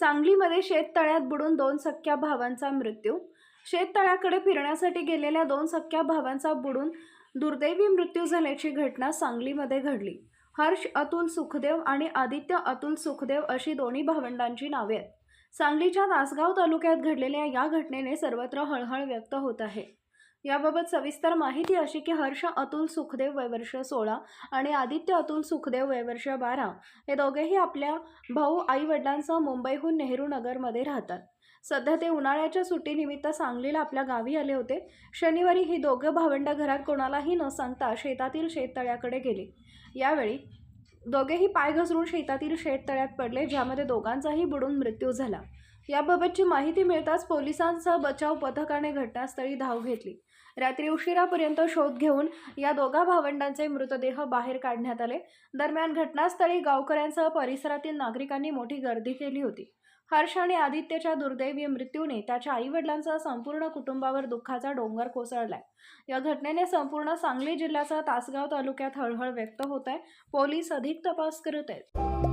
सांगलीमध्ये शेततळ्यात बुडून दोन सख्या भावांचा मृत्यू. शेततळ्याकडे फिरण्यासाठी गेलेल्या दोन सख्या भावांचा बुडून दुर्दैवी मृत्यू झाल्याची घटना सांगलीमध्ये घडली. हर्ष अतुल सुखदेव आणि आदित्य अतुल सुखदेव अशी दोन्ही भावंडांची नावे आहेत. सांगलीच्या तासगाव तालुक्यात घडलेल्या या घटनेने सर्वत्र हळहळ व्यक्त होत आहे. याबाबत सविस्तर माहिती अशी की हर्ष अतुल सुखदेव वयवर्ष सोळा आणि आदित्य अतुल सुखदेव वयवर्ष बारा हे दोघेही आपल्या भाऊ आईवडिलांसह मुंबईहून नेहरू नगरमध्ये राहतात. सध्या ते उन्हाळ्याच्या सुट्टीनिमित्त सांगलीला आपल्या गावी आले होते. शनिवारी ही दोघं भावंड घरात कोणालाही न सांगता शेतातील शेततळ्याकडे गेले. यावेळी दोघेही पाय घसरून शेतातील शेततळ्यात पडले ज्यामध्ये दोघांचाही बुडून मृत्यू झाला. याबाबतची माहिती मिळताच पोलिसांसह बचाव पथकाने घटनास्थळी धाव घेतली. रात्री उशिरापर्यंत शोध घेऊन या दोघा भावंडांचे मृतदेह बाहेर काढण्यात आले. दरम्यान घटनास्थळी गावकऱ्यांसह परिसरातील नागरिकांनी मोठी गर्दी केली होती. हर्ष आणि आदित्यच्या दुर्दैवी मृत्यूने त्याच्या आईवडिलांसह संपूर्ण कुटुंबावर दुःखाचा डोंगर कोसळलाय. या घटनेने संपूर्ण सांगली जिल्ह्यासह तासगाव तालुक्यात हळहळ व्यक्त होत आहे. पोलीस अधिक तपास करत आहेत.